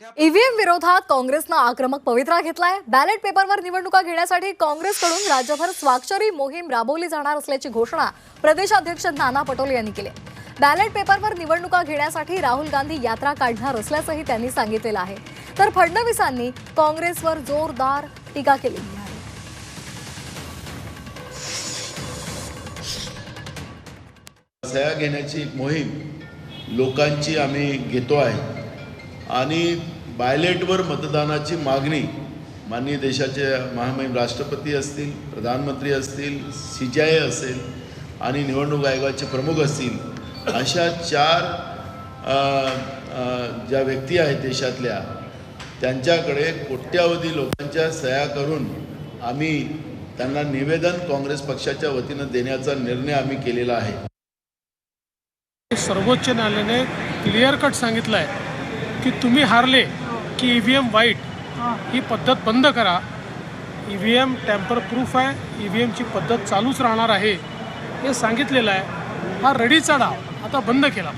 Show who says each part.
Speaker 1: EVM विरोधात काँग्रेसनं आक्रमक पवित्रा घेतलाय. बॅलेट पेपरवर निवडणुका घेण्यासाठी काँग्रेसकडून राज्यभर स्वाक्षरी मोहीम राबवली जाणार असल्याची घोषणा प्रदेशाध्यक्ष नाना पटोले यांनी केली. बॅलेट पेपरवर निवडणुका घेण्यासाठी राहुल गांधी यात्रा काढणार असल्याचंही त्यांनी सांगितलेलं आहे. तर फडणवीसांनी काँग्रेसवर जोरदार टीका केली. आहे
Speaker 2: सह्या घेण्याची एक मोहीम लोकांची आम्ही घेतो आहे. आणि बायलेटवर मतदानाची मागणी माननीय देशाचे महामहिम राष्ट्रपती असतील प्रधानमंत्री असतील सी जी आय असेल आणि निवडणूक आयोगाचे प्रमुख असतील अशा चार ज्या व्यक्ती आहेत देशातल्या त्यांच्याकडे कोट्यावधी लोकांच्या सह्या करून आम्ही त्यांना निवेदन काँग्रेस पक्षाच्या वतीनं देण्याचा निर्णय आम्ही केलेला आहे.
Speaker 3: सर्वोच्च न्यायालयाने क्लिअर कट सांगितलं आहे की तुम्ही हारले की ई व्ही एम वाईट ही. पद्धत बंद करा. E V M tamper proof आहे. ई व्ही एमची पद्धत चालूच राहणार आहे. हे सांगितलेलं आहे. हा रडीचा डाव. आता बंद केला.